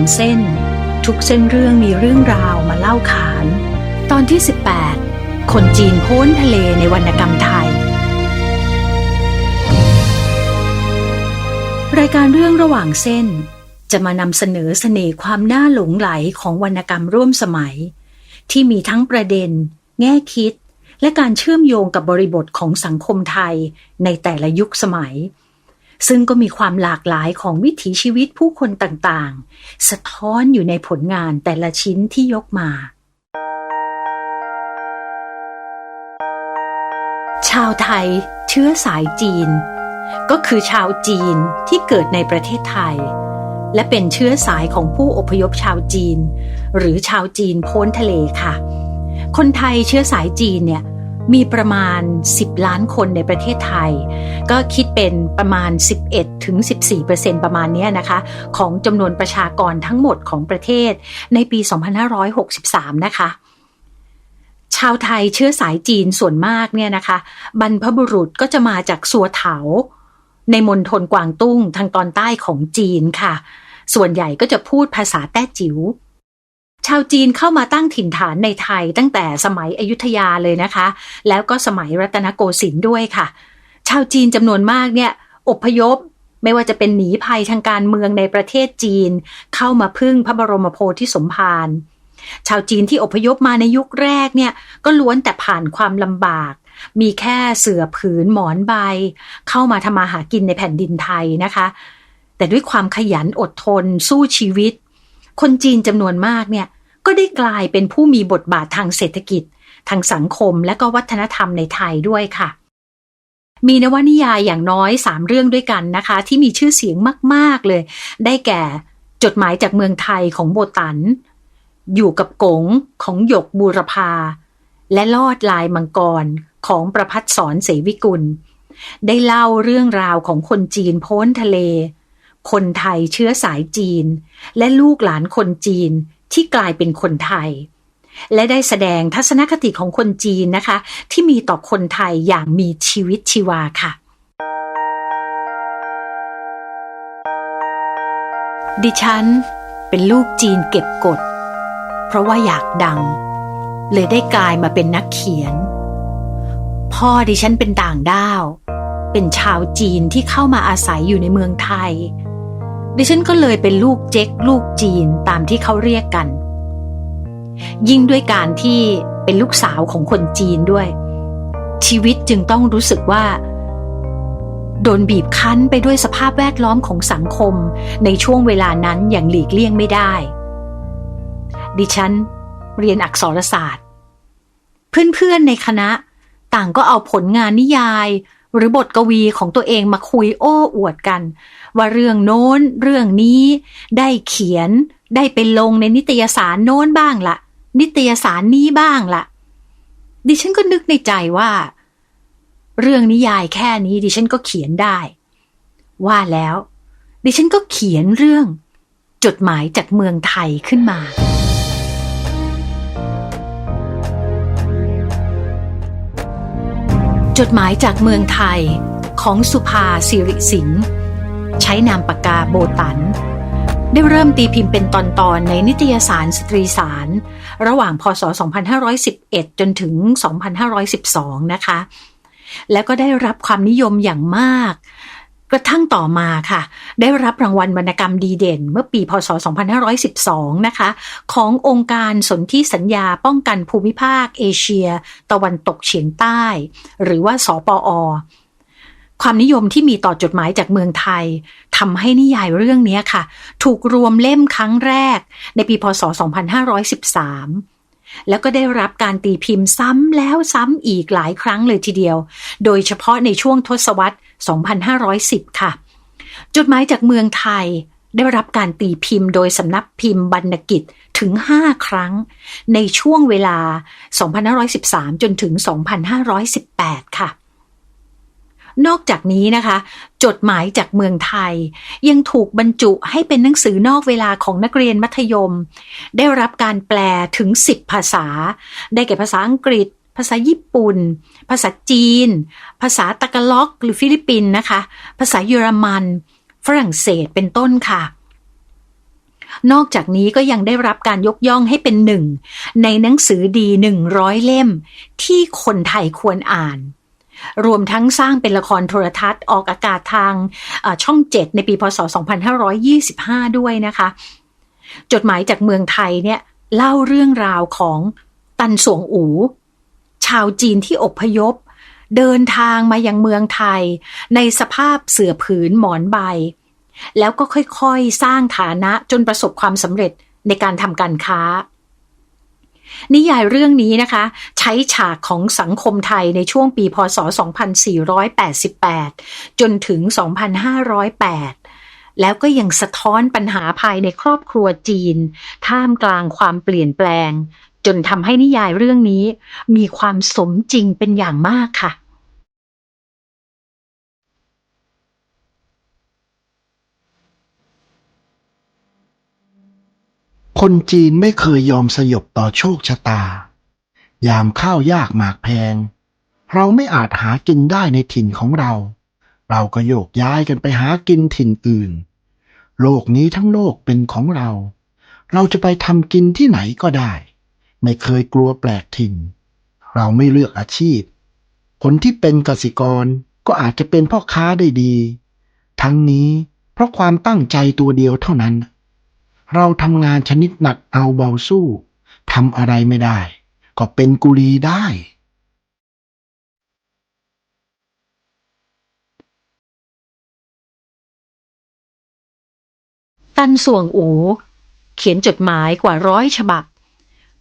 างเส้น ทุกเส้นเรื่องมีเรื่องราวมาเล่าขาน ตอนที่ 18 คนจีนโพ้นทะเลในวรรณกรรมไทย รายการเรื่องระหว่างเส้น จะมานำเสนอเสน่ห์ความน่าหลงไหลของวรรณกรรมร่วมสมัย ที่มีทั้งประเด็น แง่คิด และการเชื่อมโยงกับบริบทของสังคมไทยในแต่ละยุคสมัย ซึ่งก็มีความหลากหลายของวิถีชีวิตผู้คนต่างๆ สะท้อนอยู่ในผลงานแต่ละชิ้นที่ยกมา ชาวไทย เชื้อสายจีน ก็คือชาวจีนที่เกิดในประเทศไทย และเป็นเชื้อสายของผู้อพยพชาวจีน หรือชาวจีนพ้นทะเลค่ะ คนไทยเชื้อสายจีนเนี่ย มีประมาณ 10 ล้านคนในประเทศไทย ก็คิดเป็นประมาณ 11ถึง14 ประมาณนี้นะคะ ของจำนวนประชากรทั้งหมดของประเทศในปี 2563 นะคะชาวไทยเชื้อสายจีนส่วนมากเนี่ยนะคะ บรรพบุรุษก็จะมาจากสัวเถา ในมณฑลกวางตุ้งทางตอนใต้ของจีนค่ะ ส่วนใหญ่ก็จะพูดภาษาแต้จิ๋ว ชาวจีนเข้ามาตั้งถิ่นฐานในไทยตั้งแต่สมัยอยุธยาเลยนะคะ แล้วก็สมัยรัตนโกสินทร์ด้วยค่ะ ชาวจีนจำนวนมากเนี่ยอพยพไม่ว่าจะเป็นหนีภัยทางการเมืองในประเทศจีน เข้ามาพึ่งพระบรมโพธิสมภารชาวจีนที่อพยพมาในยุคแรกเนี่ยก็ล้วนแต่ผ่านความลำบาก มีแค่เสื่อผืนหมอนใบ เข้ามาทำมาหากินในแผ่นดินไทยนะคะ แต่ด้วยความขยันอดทนสู้ชีวิต คนจีนจำนวนมากเนี่ยก็ได้กลายเป็นผู้มีบทบาททางเศรษฐกิจ ทางสังคมและก็วัฒนธรรมในไทยด้วยค่ะ มีนวนิยายอย่างน้อยสามเรื่องด้วยกันนะคะ ที่มีชื่อเสียงมาก ๆ เลย ได้แก่จดหมายจากเมืองไทยของโบตัน อยู่กับกงของหยกบูรพา และลอดลายมังกรของประพัฒสอนเสวิกุล ได้เล่าเรื่องราวของคนจีนพ้นทะเล คนไทยเชื้อสายจีน และลูกหลานคนจีนที่กลายเป็นคนไทย และได้แสดงทัศนคติของคนจีนนะคะ ที่มีต่อคนไทยอย่างมีชีวิตชีวาค่ะ ดิฉันเป็นลูกจีนเก็บกด เพราะว่าอยากดัง เลยได้กลายมาเป็นนักเขียน พ่อดิฉันเป็นต่างด้าว เป็นชาวจีนที่เข้ามาอาศัยอยู่ในเมืองไทย ดิฉันก็เลยเป็นลูกเจ๊กลูกจีนตามที่เขาเรียกกัน ยิ่งด้วยการที่เป็นลูกสาวของคนจีนด้วย ชีวิตจึงต้องรู้สึกว่า โดนบีบคั้นไปด้วยสภาพแวดล้อมของสังคมในช่วงเวลานั้นอย่างหลีกเลี่ยงไม่ได้ ดิฉันเรียนอักษรศาสตร์ เพื่อนๆในคณะต่างก็เอาผลงานนิยาย หรือบทกวีของตัวเองมาคุยโอ้อวดกัน ว่าเรื่องโน้น เรื่องนี้ได้เขียนได้ไปลงในนิตยสารโน้นบ้างละนิตยสารนี้บ้างละดิฉันก็นึกในใจว่า เรื่องนิยายแค่นี้ ดิฉันก็เขียนได้ ว่าแล้ว ดิฉันก็เขียนเรื่อง จดหมายจากเมืองไทยขึ้นมา จดหมายจากเมืองไทยของสุภาสิริสิงห์ใช้นามปากกาโบตัน ได้เริ่มตีพิมพ์เป็นตอนๆในนิตยสารสตรีสาร ระหว่างพศ 2511 จนถึง 2512 นะคะ แล้วก็ได้รับความนิยมอย่างมาก กระทั่งต่อมาค่ะ ได้รับรางวัลวรรณกรรมดีเด่น เมื่อปีพศ 2512 นะคะ ขององค์การสนธิสัญญาป้องกันภูมิภาคเอเชีย ตะวันตกเฉียงใต้ หรือว่าสปอความนิยมที่มีต่อจดหมายจากเมืองไทยทำให้นิยายเรื่องนี้ค่ะ ถูกรวมเล่มครั้งแรกในปีพศ 2513 แล้วก็ได้รับการตีพิมพ์ซ้ำแล้วซ้ำอีกหลายครั้งเลยทีเดียว โดยเฉพาะในช่วงทศวรรษ 2510 ค่ะ จดหมายจากเมืองไทยได้รับการตีพิมพ์โดยสำนักพิมพ์บรรณกิจถึง 5 ครั้ง ในช่วงเวลา 2513 จนถึง 2518 ค่ะ นอกจากนี้นะคะ จดหมายจากเมืองไทย ยังถูกบรรจุให้เป็นหนังสือนอกเวลาของนักเรียนมัธยม ได้รับการแปลถึง 10 ภาษา ได้แก่ภาษาอังกฤษ ภาษาญี่ปุ่น ภาษาจีน ภาษาตะกะล็อก หรือฟิลิปปินส์นะคะ ภาษาเยอรมัน ฝรั่งเศสเป็นต้นค่ะนอกจากนี้ก็ยังได้รับการยกย่องให้เป็นหนึ่ง ในหนังสือดีหนึ่งร้อยเล่ม ที่คนไทยควรอ่าน รวมทั้งสร้างเป็นละครโทรทัศน์ออกอากาศทางช่อช่อง 7 ในปีพศ 2525 ด้วยนะคะ จดหมายจากเมืองไทยเนี่ยเล่าเรื่องราวของตันสวงอู ชาวจีนที่อพยพ เดินทางมายังเมืองไทย ในสภาพเสื่อผืนหมอนใบ แล้วก็ค่อยๆ สร้างฐานะจนประสบความสำเร็จในการทำการค้า นิยายเรื่องนี้นะคะ ใช้ฉากของสังคมไทยในช่วงปีพศ 2488 จนถึง 2508 แล้วก็ยังสะท้อนปัญหาภายในครอบครัวจีน ท่ามกลางความเปลี่ยนแปลง จนทำให้นิยายเรื่องนี้ มีความสมจริงเป็นอย่างมากค่ะ คนจีนไม่เคยยอมสยบต่อโชคชะตา ยามข้าวยากหมากแพง เราไม่อาจหากินได้ในถิ่นของเรา เราก็โยกย้ายกันไปหากินถิ่นอื่น โลกนี้ทั้งโลกเป็นของเรา เราจะไปทำกินที่ไหนก็ได้ ไม่เคยกลัวแปลกถิ่น เราไม่เลือกอาชีพ คนที่เป็นกสิกรก็อาจจะเป็นพ่อค้าได้ดี ทั้งนี้เพราะความตั้งใจตัวเดียวเท่านั้น เราทำงานชนิดหนักเอาเบาสู้ทำอะไรไม่ได้ ก็เป็นกุลีได้ ตันส่วงอู เขียนจดหมายกว่าร้อยฉบับ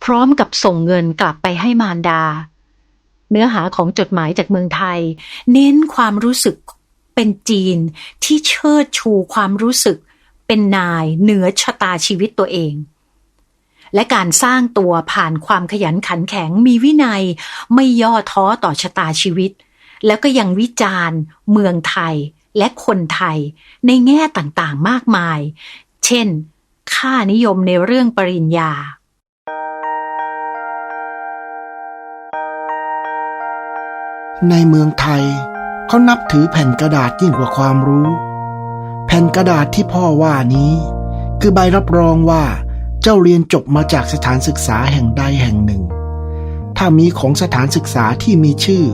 พร้อมกับส่งเงินกลับไปให้มารดา เนื้อหาของจดหมายจากเมืองไทย เน้นความรู้สึกเป็นจีนที่เชิดชูความรู้สึก เป็นนายเหนือชะตาชีวิตตัวเอง และการสร้างตัวผ่านความขยันขันแข็งมีวินัยไม่ย่อท้อต่อชะตาชีวิต แล้วก็ยังวิจารณ์ เมืองไทยและคนไทยในแง่ต่างๆมากมาย เช่น ค่านิยมในเรื่องปริญญาในเมืองไทย เขานับถือแผ่นกระดาษยิ่งกว่าความรู้ แผ่นกระดาษที่พ่อว่านี้ คือใบรับรองว่าเจ้าเรียนจบมาจากสถานศึกษาแห่งใดแห่งหนึ่ง ถ้ามีของสถานศึกษาที่มีชื่อ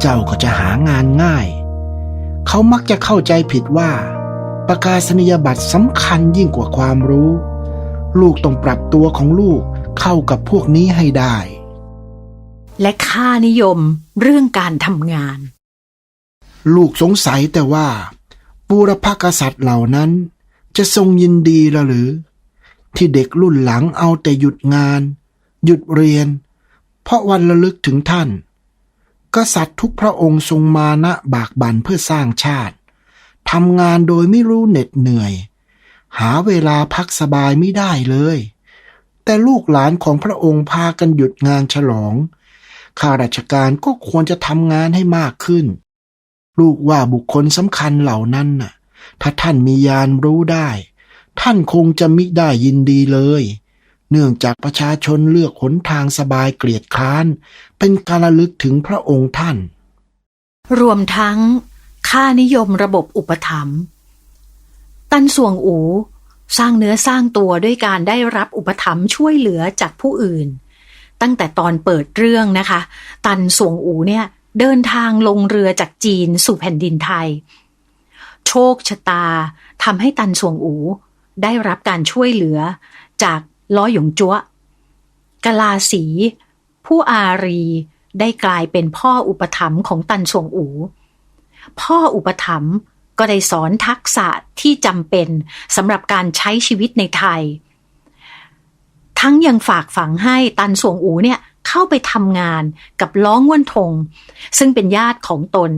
เจ้าก็จะหางานง่าย เขามักจะเข้าใจผิดว่า ประกาศนียบัตรสำคัญยิ่งกว่าความรู้ ลูกต้องปรับตัวของลูกเข้ากับพวกนี้ให้ได้ และค่านิยมเรื่องการทำงาน ลูกสงสัยแต่ว่า บูรพกษัตริย์เหล่านั้น จะทรงยินดีละหรือ ที่เด็กรุ่นหลังเอาแต่หยุดงาน หยุดเรียน เพราะวันระลึกถึงท่าน กษัตริย์ทุกพระองค์ทรงมานะบากบั่นเพื่อสร้างชาติทำงานโดยไม่รู้เหน็ดเหนื่อย หาเวลาพักสบายไม่ได้เลย แต่ลูกหลานของพระองค์พากันหยุดงานฉลองข้าราชการก็ควรจะทำงานให้มากขึ้น ลูกว่าบุคคลสำคัญเหล่านั้นน่ะ ถ้าท่านมียานรู้ได้ ท่านคงจะมิได้ยินดีเลย เนื่องจากประชาชนเลือกหนทางสบายเกลียดคร้าน เป็นการระลึกถึงพระองค์ท่าน รวมทั้ง ค่านิยมระบบอุปถัมภ์ตันส่วงอู สร้างเนื้อสร้างตัวด้วยการได้รับอุปถัมภ์ช่วยเหลือจากผู้อื่น ตั้งแต่ตอนเปิดเรื่องนะคะ ตันส่วงอูเนี่ย เดินทางลงเรือจากจีนสู่แผ่นดินไทย โชคชะตาทำให้ตันสวงอูได้รับการช่วยเหลือจากล้อหยงจัวกลาสี ผู้อารีได้กลายเป็นพ่ออุปถัมภ์ของตันสวงอู พ่ออุปถัมภ์ก็ได้สอนทักษะที่จำเป็นสำหรับการใช้ชีวิตในไทย ทั้งยังฝากฝังให้ตันสวงอูเนี่ย เข้าไปทำงานกับล้องวนทง ซึ่งเป็นญาติของตน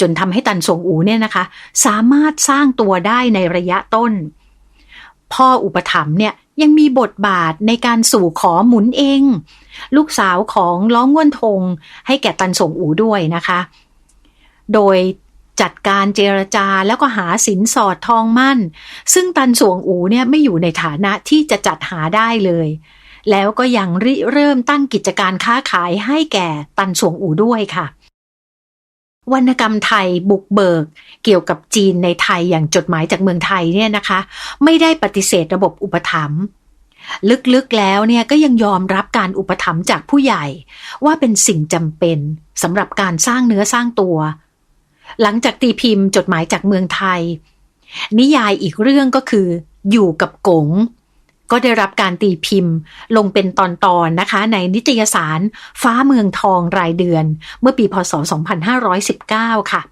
จนทำให้ตันส่งอูเนี่ยนะคะ สามารถสร้างตัวได้ในระยะต้น พ่ออุปถัมภ์เนี่ยยังมีบทบาทในการสู่ขอหมุนเอง ลูกสาวของล้องวนทง ให้แก่ตันส่งอูด้วยนะคะ โดยจัดการเจรจาแล้วก็หาสินสอดทองมั่น ซึ่งตันสวงอูเนี่ยไม่อยู่ในฐานะที่จะจัดหาได้เลย แล้วก็ยังริเริ่มตั้งกิจการค้าขายให้แก่ตันสวงอู่ด้วยค่ะ วรรณกรรมไทยบุกเบิก เกี่ยวกับจีนในไทยอย่างจดหมายจากเมืองไทยเนี่ยนะคะ ไม่ได้ปฏิเสธระบบอุปถัมภ์ลึกๆแล้วเนี่ยก็ยังยอมรับการอุปถัมภ์จากผู้ใหญ่ ว่าเป็นสิ่งจำเป็นสำหรับการสร้างเนื้อสร้างตัว หลังจากตีพิมพ์จดหมายจากเมืองไทย นิยายอีกเรื่องก็คือ อยู่กับกง ก็ได้รับการตีพิมพ์ ลงเป็นตอนๆนะคะ ในนิตยสารฟ้าเมืองทองรายเดือน เมื่อปีพศ 2519 ค่ะ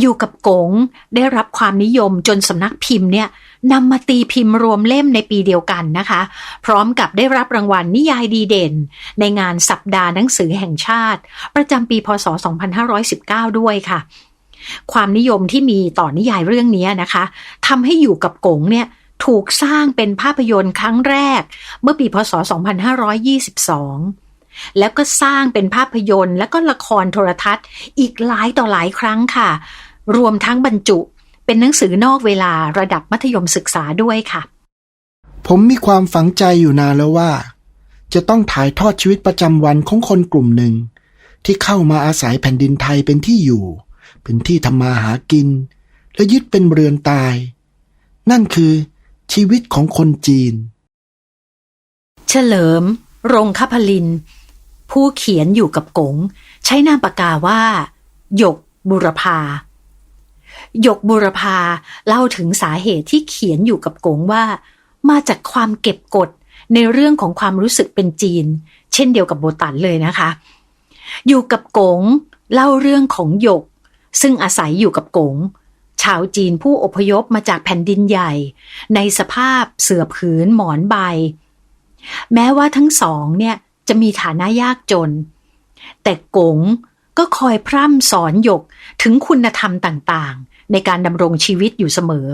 อยู่กับกงได้รับความนิยมจนสำนักพิมพ์เนี่ยนำมาตีพิมพ์รวมเล่มในปีเดียวกันนะคะ พร้อมกับได้รับรางวัลนิยายดีเด่น ในงานสัปดาห์หนังสือแห่งชาติ ประจำปีพศ 2519 ด้วยค่ะความนิยมที่มีต่อนิยายเรื่องนี้นะคะทำให้อยู่กับกงเนี่ย ถูกสร้างเป็นภาพยนตร์ครั้งแรก เมื่อปีพศ 2522 แล้วก็สร้างเป็นภาพยนตร์ และก็ละครโทรทัศน์อีกหลายต่อหลายครั้งค่ะ รวมทั้งบรรจุเป็นหนังสือนอกเวลาระดับมัธยมศึกษาด้วยค่ะ ผมมีความฝังใจอยู่นานแล้วว่า จะต้องถ่ายทอดชีวิตประจำวันของคนกลุ่มหนึ่ง ที่เข้ามาอาศัยแผ่นดินไทยเป็นที่อยู่ เป็นที่ทำมาหากิน และยึดเป็นเรือนตาย นั่นคือ ชีวิตของคนจีน เฉลิม รงคพลิน ผู้เขียนอยู่กับกง ใช้นามปากกาว่า หยกบุรพาหยกบุรพาเล่าถึงสาเหตุที่เขียนอยู่กับกงว่า มาจากความเก็บกดในเรื่องของความรู้สึกเป็นจีน เช่นเดียวกับโบตันเลยนะคะ อยู่กับกงเล่าเรื่องของหยก ซึ่งอาศัยอยู่กับกงาวจีนผู้อพยพมาจากแผ่นดินใหญ่ ในสภาพเสื่อผืนหมอนใบ แม้ว่าทั้งสองเนี่ยจะมีฐานะยากจน แต่กงก็คอยพร่ำสอนหยกถึงคุณธรรมต่างๆ ในการดำรงชีวิตอยู่เสมอ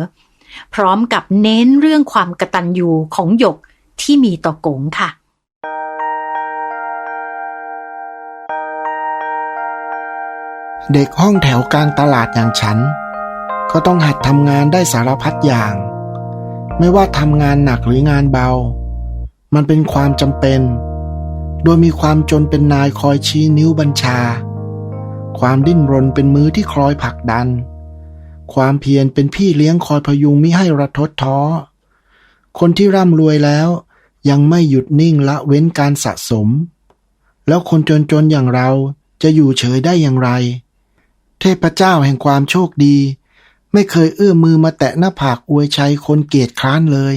พร้อมกับเน้นเรื่องความกตัญญูของหยกที่มีต่อกงค่ะเด็กห้องแถวกลางตลาดอย่างฉัน ก็ต้องหัดทำงานได้สารพัดอย่าง ไม่ว่าทำงานหนักหรืองานเบา มันเป็นความจำเป็น โดยมีความจนเป็นนายคอยชี้นิ้วบัญชา ความดิ้นรนเป็นมือที่คอยผลักดัน ความเพียรเป็นพี่เลี้ยงคอยพยุงมิให้ระทดท้อ คนที่ร่ำรวยแล้ว ยังไม่หยุดนิ่งละเว้นการสะสม แล้วคนจนๆอย่างเราจะอยู่เฉยได้อย่างไร เทพเจ้าแห่งความโชคดี ไม่เคยเอื้อมมือมาแตะหน้าผากอวยชัยคนเกียจคร้านเลย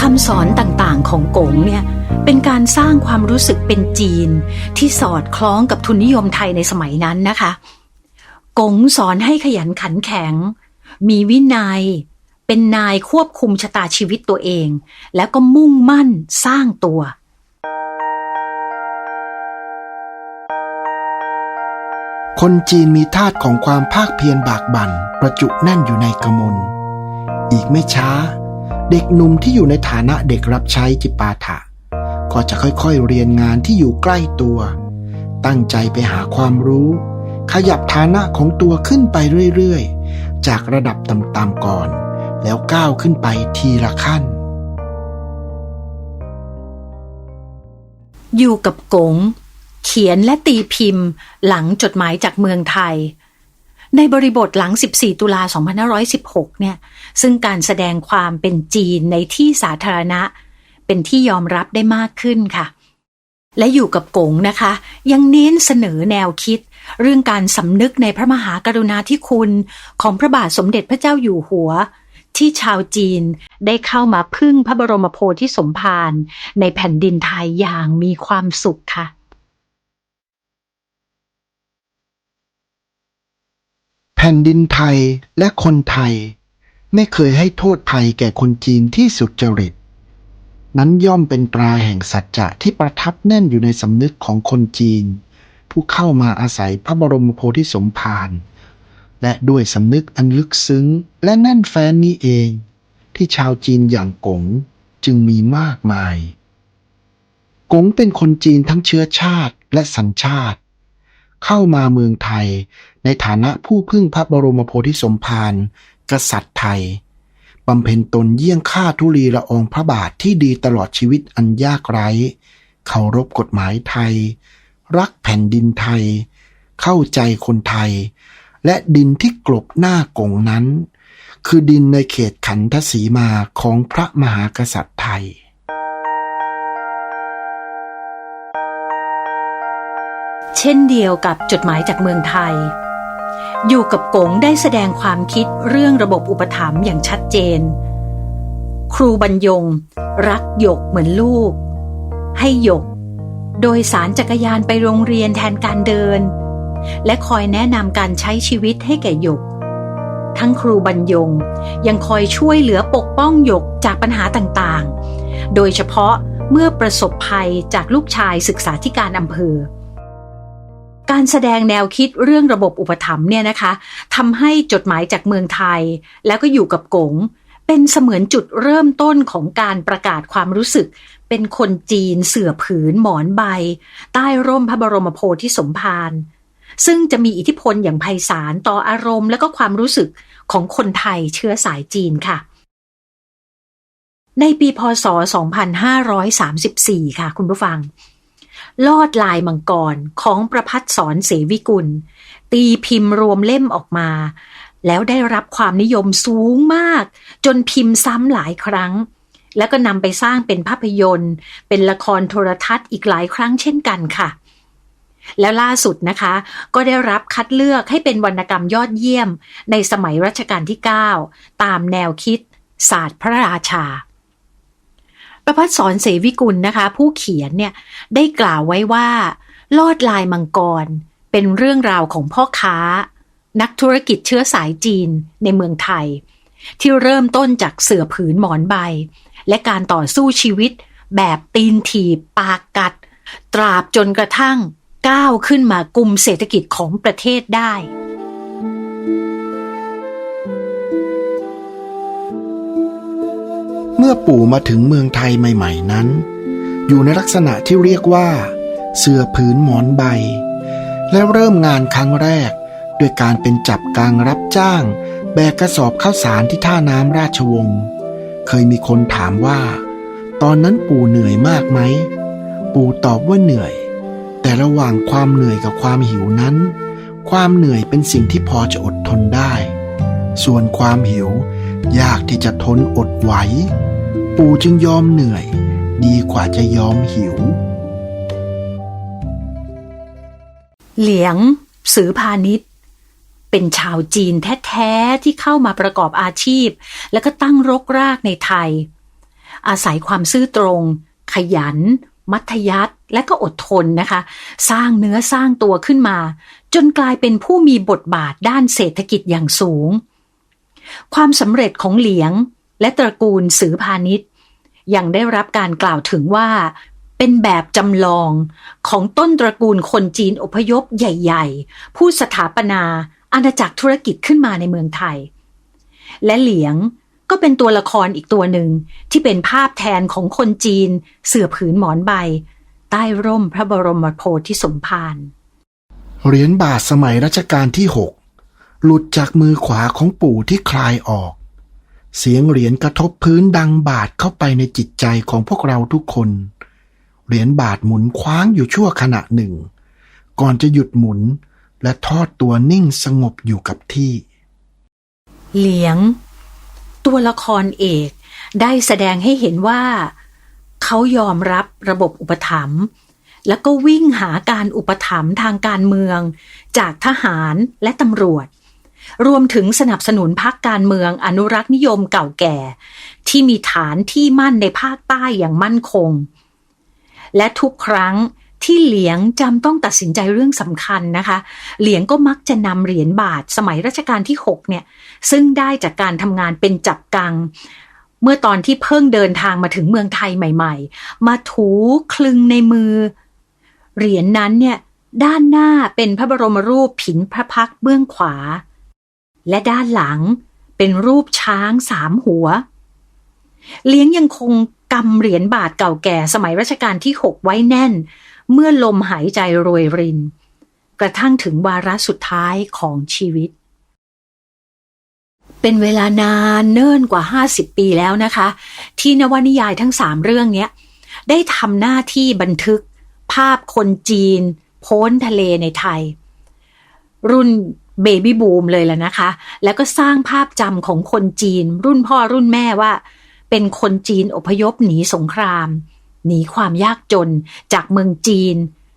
คำสอนต่างๆของกงเนี่ย เป็นการสร้างความรู้สึกเป็นจีน ที่สอดคล้องกับทุนนิยมไทยในสมัยนั้นนะคะ กงสอนให้ขยันขันแข็ง มีวินัย เป็นนายควบคุมชะตาชีวิตตัวเอง แล้วก็มุ่งมั่นสร้างตัว คนจีนมีธาตุของความภาคเพียรบากบั่นประจุแน่นอยู่ในกมล อีกไม่ช้า เด็กหนุ่มที่อยู่ในฐานะเด็กรับใช้จิปาถะ ก็จะค่อยๆเรียนงานที่อยู่ใกล้ตัว ตั้งใจไปหาความรู้ ขยับฐานะของตัวขึ้นไปเรื่อยๆ จากระดับต่ำๆก่อน แล้วก้าวขึ้นไปทีละขั้น อยู่กับกง เขียนและตีพิมพ์ หลังจดหมายจากเมืองไทย ในบริบทหลัง 14 ตุลา 2516 เนี่ย ซึ่งการแสดงความเป็นจีนในที่สาธารณะ เป็นที่ยอมรับได้มากขึ้นค่ะ และอยู่กับกงนะคะ ยังเน้นเสนอแนวคิด เรื่องการสำนึกในพระมหากรุณาธิคุณของพระบาทสมเด็จพระเจ้าอยู่หัวที่ชาวจีนได้เข้ามาพึ่งพระบรมโพธิสมภารในแผ่นดินไทยอย่างมีความสุขค่ะ แผ่นดินไทยและคนไทย ไม่เคยให้โทษภัยแก่คนจีนที่สุจริต นั้นย่อมเป็นตราแห่งสัจจะที่ประทับแน่นอยู่ในสำนึกของคนจีน ผู้เข้ามาอาศัยพระบรมโพธิสมภารและด้วยสำนึกอันลึกซึ้งและแน่นแฟ้นนี้เอง ที่ชาวจีนอย่างกงจึงมีมากมาย กงเป็นคนจีนทั้งเชื้อชาติและสัญชาติ เข้ามาเมืองไทย ในฐานะผู้พึ่งพระบรมโพธิสมภารกษัตริย์ไทยบำเพ็ญตนเยี่ยงข้าทุลีละอองพระบาทที่ดีตลอดชีวิตอันยากไร้เคารพกฎหมายไทย รักแผ่นดินไทย เข้าใจคนไทย และดินที่กลบหน้ากงนั้น คือดินในเขตขันทศีมาของพระมหากษัตริย์ไทย เช่นเดียวกับจดหมายจากเมืองไทย อยู่กับกงได้แสดงความคิดเรื่องระบบอุปถัมภ์อย่างชัดเจน ครูบรรยง รักหยกเหมือนลูก ให้หยก โดยสารจักรยานไปโรงเรียนแทนการเดิน และคอยแนะนำการใช้ชีวิตให้แก่หยก ทั้งครูบรรยงยังคอยช่วยเหลือปกป้องหยกจากปัญหาต่างๆ โดยเฉพาะเมื่อประสบภัยจากลูกชายศึกษาธิการอำเภอ การแสดงแนวคิดเรื่องระบบอุปถัมภ์เนี่ยนะคะทำให้จดหมายจากเมืองไทย แล้วก็อยู่กับกงเป็นเสมือนจุดเริ่มต้นของการประกาศความรู้สึก เป็นคนจีนเสื่อผืนหมอนใบ ใต้ร่มพระบรมโพธิสมภารซึ่งจะมีอิทธิพลอย่างไพศาลต่ออารมณ์และก็ความรู้สึกของคนไทยเชื้อสายจีนค่ะ ในปีพศ 2534 ค่ะ คุณผู้ฟัง ลอดลายมังกรของประพัฒสอนเสวิกุล ตีพิมพ์รวมเล่มออกมา แล้วได้รับความนิยมสูงมาก จนพิมพ์ซ้ำหลายครั้ง แล้วก็นำไปสร้างเป็นภาพยนตร์ เป็นละครโทรทัศน์อีกหลายครั้งเช่นกันค่ะแล้วล่าสุดนะคะ ก็ได้รับคัดเลือกให้เป็นวรรณกรรมยอดเยี่ยม ในสมัยรัชกาลที่ 9 ตามแนวคิด ศาสตร์พระราชา ประพัฒสอนเสวิกุลนะคะ ผู้เขียนเนี่ยได้กล่าวไว้ว่า ลอดลายมังกร เป็นเรื่องราวของพ่อค้า นักธุรกิจเชื้อสายจีนในเมืองไทย ที่เริ่มต้นจากเสือผืนหมอนใบ และการต่อสู้ชีวิต แบบตีนถีบปากกัด ตราบจนกระทั่งก้าวขึ้นมากุมเศรษฐกิจของประเทศได้ มื่อปู่มาถึงเมืองไทยใหม่ ๆนั้น อยู่ในลักษณะที่เรียกว่า เสื้อผืนหมอนใบ และเริ่มงานครั้งแรกด้วยการเป็นจับกลางรับจ้าง แบกกระสอบข้าวสารที่ท่าน้ำราชวงศ์เคยมีคนถามว่า ตอนนั้นปู่เหนื่อยมากไหม ปู่ตอบว่าเหนื่อย แต่ระหว่างความเหนื่อยกับความหิวนั้น ความเหนื่อยเป็นสิ่งที่พอจะอดทนได้ ส่วนความหิวยากที่จะทนอดไหว ปู่จึงยอมเหนื่อย ดีกว่าจะยอมหิว เหลียง สือพาณิชย์เป็นชาวจีนแท้ๆที่เข้ามาประกอบอาชีพ แล้วก็ตั้งรกรากในไทย อาศัยความซื่อตรง ขยัน มัธยัติและก็อดทนนะคะ สร้างเนื้อสร้างตัวขึ้นมา จนกลายเป็นผู้มีบทบาทด้านเศรษฐกิจอย่างสูง ความสำเร็จของเหลียง และตระกูลสือพาณิชย์ยังได้รับการกล่าวถึงว่า เป็นแบบจำลองของต้นตระกูลคนจีนอพยพใหญ่ ๆ ผู้สถาปนาอาณาจักรธุรกิจขึ้นมาในเมืองไทย และเหลียงก็เป็นตัวละครอีกตัวหนึ่งที่เป็นภาพแทนของคนจีน เสือผืนหมอนใบ ใต้ร่มพระบรมโพธิสมภารเหรียญบาทสมัยรัชกาลที่หกหลุดจากมือขวาของปู่ที่คลายออก เสียงเหรียญกระทบพื้นดังบาดเข้าไปในจิตใจของพวกเราทุกคน เหรียญบาทหมุนคว้างอยู่ชั่วขณะหนึ่ง ก่อนจะหยุดหมุนและทอดตัวนิ่งสงบอยู่กับที่ เหลียง ตัวละครเอกได้แสดงให้เห็นว่า เขายอมรับระบบอุปถัมภ์แล้วก็วิ่งหาการอุปถัมภ์ทางการเมือง จากทหารและตำรวจ รวมถึงสนับสนุนพรรคการเมืองอนุรักษ์นิยมเก่าแก่ ที่มีฐานที่มั่นในภาคใต้อย่างมั่นคง และทุกครั้งที่เหลียงจำต้องตัดสินใจเรื่องสำคัญนะคะ เหลียงก็มักจะนำเหรียญบาทสมัยรัชกาลที่ 6 เนี่ย ซึ่งได้จากการทำงานเป็นจับกัง เมื่อตอนที่เพิ่งเดินทางมาถึงเมืองไทยใหม่ ๆ มาถูคลึงในมือ เหรียญนนั้นเนี่ย ด้านหน้าเป็นพระบรมรูปผินพระพักเบื้องขวา และด้านหลังเป็นรูปช้างสามหัว เลี้ยงยังคงกำเหรียญบาทเก่าแก่สมัยรัชกาลที่6ไว้แน่น เมื่อลมหายใจโรยริน กระทั่งถึงวาระสุดท้ายของชีวิต เป็นเวลานานเนิ่นกว่า 50 ปีแล้วนะคะ ที่นวนิยายทั้งสามเรื่องนี้ได้ทำหน้าที่บันทึก ภาพคนจีนพ้นทะเลในไทย รุ่น เบบี้บูมเลยแหละนะคะ แล้วก็สร้างภาพจำของคนจีน รุ่นพ่อรุ่นแม่ว่า เป็นคนจีนอพยพหนีสงคราม หนีความยากจนจากเมืองจีน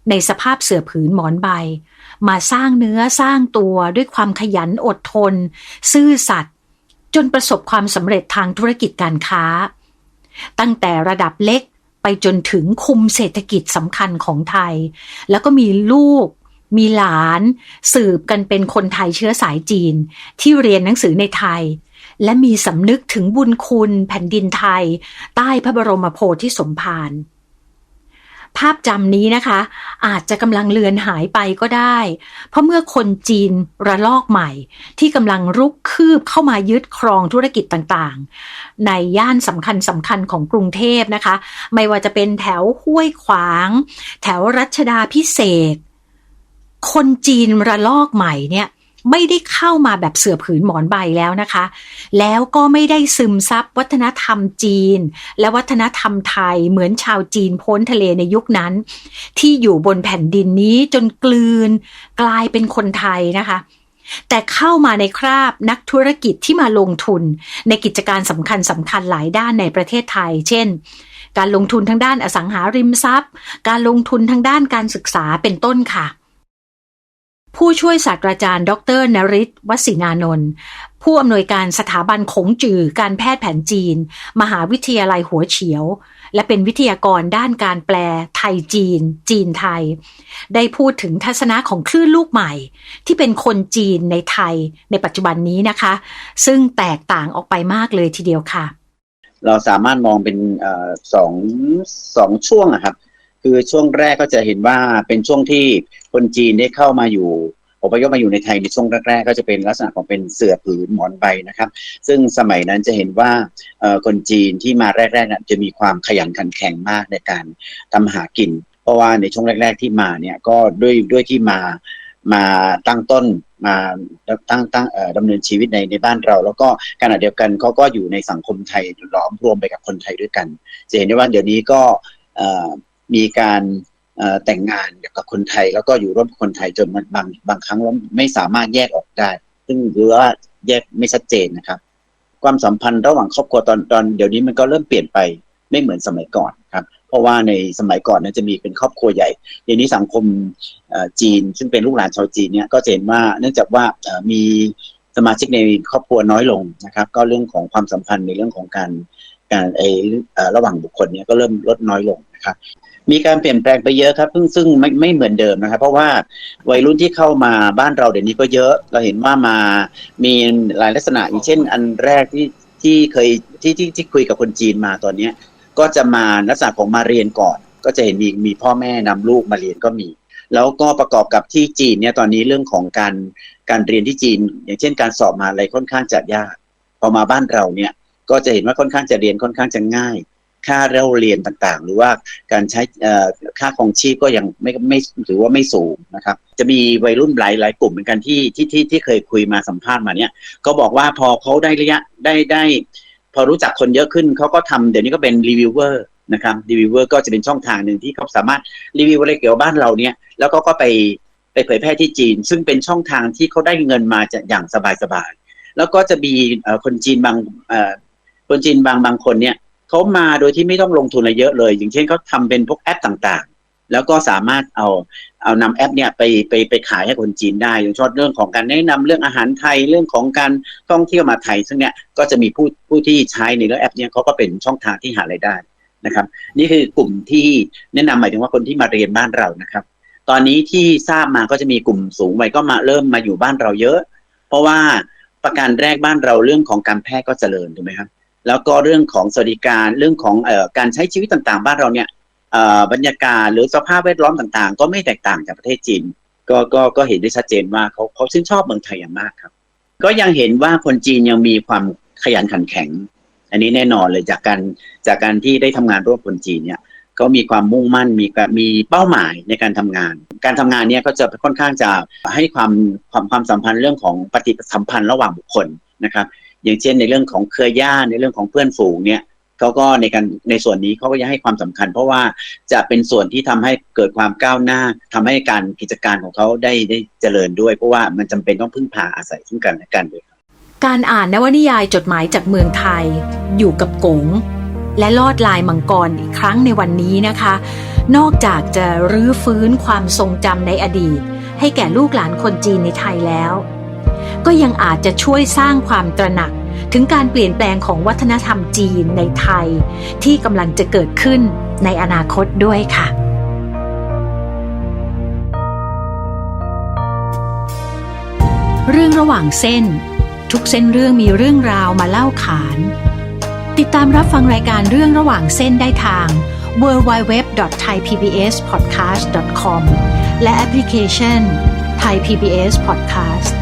ในสภาพเสื่อผืนหมอนใบ มาสร้างเนื้อสร้างตัวด้วยความขยันอดทน ซื่อสัตย์จนประสบความสำเร็จทางธุรกิจการค้า ตั้งแต่ระดับเล็กไปจนถึงคุมเศรษฐกิจสำคัญของไทย แล้วก็มีลูก มีหลานสืบกันเป็นคนไทยเชื้อสายจีน ที่เรียนหนังสือในไทย และมีสำนึกถึงบุญคุณแผ่นดินไทย ใต้พระบรมโพธิสมภารภาพจำนี้นะคะ อาจจะกำลังเลือนหายไปก็ได้ เพราะเมื่อคนจีนระลอกใหม่ ที่กำลังรุกคืบเข้ามายึดครองธุรกิจต่างๆ ในย่านสำคัญสำคัญของกรุงเทพนะคะ ไม่ว่าจะเป็นแถวห้วยขวาง แถวรัชดาพิเศษ คนจีนระลอกใหม่เนี่ยไม่ได้เข้ามาแบบเสือผืนหมอนใบแล้วนะคะ แล้วก็ไม่ได้ซึมซับวัฒนธรรมจีน และวัฒนธรรมไทยเหมือนชาวจีนพ้นทะเลในยุคนั้น ที่อยู่บนแผ่นดินนี้จนกลืน กลายเป็นคนไทยนะคะ แต่เข้ามาในคราบนักธุรกิจที่มาลงทุน ในกิจการสำคัญสำคัญหลายด้านในประเทศไทย เช่น การลงทุนทางด้านอสังหาริมทรัพย์ การลงทุนทางด้านการศึกษาเป็นต้นค่ะ ผู้ช่วยศาสตราจารย์ ดรนริศวศินานนท์ผู้อำนวยการสถาบันขงจือการแพทย์แผนจีน มหาวิทยาลัยหัวเฉียว และเป็นวิทยากรด้านการแปลไทยจีน จีนไทย ได้พูดถึงทัศนะของคลื่นลูกใหม่ ที่เป็นคนจีนในไทยในปัจจุบันนี้นะคะ ซึ่งแตกต่างออกไปมากเลยทีเดียวค่ะ เราสามารถมองเป็นเอ่อสองสองช่วงอะครับ คือช่วงแรกก็จะเห็นว่าเป็นช่วงที่คนจีนได้เข้ามาอยู่อพยพมาอยู่ในไทยในช่วงแรกๆก็จะเป็นลักษณะของเป็นเสื่อผืนหมอนใบนะครับ ซึ่งสมัยนั้นจะเห็นว่าเอ่อคนจีนที่มาแรกๆน่ะจะมีความขยันขันแข็งมากในการทำหากิน เพราะว่าในช่วงแรก ๆที่มาเนี่ยก็ด้วยด้วยที่มามาตั้งต้นมาตั้งตั้งเอ่อดำเนินชีวิตในในบ้านเรา แล้วก็ขณะเดียวกันเขาก็อยู่ในสังคมไทยล้อมรวมไปกับคนไทยด้วยกันจะเห็นได้ว่าเดี๋ยวนี้ก็เอ่อ มีการแต่งงานกับคนไทย แล้วก็อยู่ร่วมกับคนไทยจนมันบางบางครั้งแล้วไม่สามารถแยกออกได้ ซึ่งหรือว่าแยกไม่ชัดเจนนะครับ ความสัมพันธ์ระหว่างครอบครัวตอนตอนเดี๋ยวนี้มันก็เริ่มเปลี่ยนไปไม่เหมือนสมัยก่อนครับ เพราะว่าในสมัยก่อนนี่ยจะมีเป็นครอบครัวใหญ่เดี๋ยวนี้สังคมจีน ซึ่งเป็นลูกหลานชาวจีนเนี่ยก็เห็นว่าเนื่องจากว่ามีสมาชิกในครอบครัวน้อยลงนะครับ ก็เรื่องของความสัมพันธ์ในเรื่องของการการเออระหว่างบุคคลเนี่ยก็เริ่มลดน้อยลงนะครับ มีการเปลี่ยนแปลงไปเยอะครับซึ่งซึ่งไม่ไม่เหมือนเดิมนะครับ เพราะว่าวัยรุ่นที่เข้ามาบ้านเราเดี๋ยวนี้ก็เยอะเราเห็นว่ามามีหลายลักษณะอย่างเช่น อันแรกที่ที่เคยที่ที่ที่คุยกับคนจีนมาตอนเนี้ย ก็จะมาลักษณะของมาเรียนก่อน ก็จะเห็นมีมีพ่อแม่นำลูกมาเรียนก็มี แล้วก็ประกอบกับที่จีนเนี่ยตอนนี้เรื่องของการการเรียนที่จีน อย่างเช่น การสอบมาอะไรค่อนข้างจะยากพอมาบ้านเราเนี่ยก็จะเห็นว่าค่อนข้างจะเรียนค่อนข้างจะง่าย ค่าเล่าเรียนต่างๆ หรือว่าการใช้ค่าครองชีพก็ยังไม่ไม่ถือว่าไม่สูงนะครับ จะมีวัยรุ่นหลายหลายกลุ่มเหมือนกันที่ที่ที่ที่เคยคุยมาสัมภาษณ์มาเนี่ยก็บอกว่าพอเขาได้ระยะได้ได้ พอรู้จักคนเยอะขึ้นเขาก็ทำเดี๋ยวนี้ก็เป็นรีวิวเวอร์นะครับรีวิวเวอร์ก็จะเป็นช่องทางหนึ่งที่เขาสามารถรีวิวอะไรเกี่ยวกับบ้านเราเนี่ยแล้วก็ก็ไปไปเผยแพร่ที่จีน ซึ่งเป็นช่องทางที่เขาได้เงินมาจากอย่างสบายๆแล้วก็จะมีคนจีนบางคนจีนบางบางคนเนี่ย เขามาโดยที่ไม่ต้องลงทุนอะไรเยอะเลย อย่างเช่นเขาทำเป็นพวกแอปต่างๆ แล้วก็สามารถเอาเอานำแอปเนี่ยไปไปไปขายให้คนจีนได้อย่างเช่นเรื่องของการแนะนำเรื่องอาหารไทยเรื่องของการท่องเที่ยวมาไทย ซึ่งเนี่ยก็จะมีผู้ผู้ที่ใช้ในเรื่องแอปเนี่ยเขาก็เป็นช่องทางที่หารายได้นะครับ นี่คือกลุ่มที่แนะนำหมายถึงว่าคนที่มาเรียนบ้านเรานะครับ ตอนนี้ที่ทราบมาก็จะมีกลุ่มสูงวัยก็มาเริ่มมาอยู่บ้านเราเยอะ เพราะว่าประการแรกบ้านเราเรื่องของการแพทย์ก็เจริญถูกไหมครับ แล้วก็เรื่องของสวัสดิการเรื่องของเอ่อการใช้ชีวิตต่างๆ บ้านเราเนี่ยเอ่อบรรยากาศหรือสภาพแวดล้อมต่างๆ ก็ไม่แตกต่างจากประเทศจีนก็ก็ก็เห็นได้ชัดเจนว่าเขาเขาชื่นชอบเมืองไทยอย่างมากครับ ก็ยังเห็นว่าคนจีนยังมีความขยันขันแข็ง อันนี้แน่นอนเลยจากการจากการที่ได้ทำงานร่วมคนจีนเนี่ยเขามีความมุ่งมั่นมีการมีเป้าหมายในการทำงาน การทำงานเนี่ยก็จะค่อนข้างจะให้ความความความสัมพันธ์เรื่องของปฏิสัมพันธ์ระหว่างบุคคลนะครับ อย่างเช่นในเรื่องของเครือญาติในเรื่องของเพื่อนฝูงเนี่ยเขาก็ในการในส่วนนี้เขาก็ยังให้ความสำคัญ เพราะว่าจะเป็นส่วนที่ทำให้เกิดความก้าวหน้าทำให้การกิจการของเขาได้ได้เจริญด้วย เพราะว่ามันจำเป็นต้องพึ่งพาอาศัยซึ่งกันและกันด้วยการอ่านนวนิยายจดหมายจากเมืองไทย อยู่กับกงและลอดลายมังกรอีกครั้งในวันนี้นะคะ นอกจากจะรื้อฟื้นความทรงจำในอดีต ให้แก่ลูกหลานคนจีนในไทยแล้ว ก็ยังอาจจะช่วยสร้างความตระหนัก ถึงการเปลี่ยนแปลงของวัฒนธรรมจีนในไทย ที่กำลังจะเกิดขึ้นในอนาคตด้วยค่ะเรื่องระหว่างเส้น ทุกเส้นเรื่องมีเรื่องราวมาเล่าขาน ติดตามรับฟังรายการเรื่องระหว่างเส้นได้ทาง www.thaipbspodcast.com และแอปพลิเคชัน Thai PBS Podcast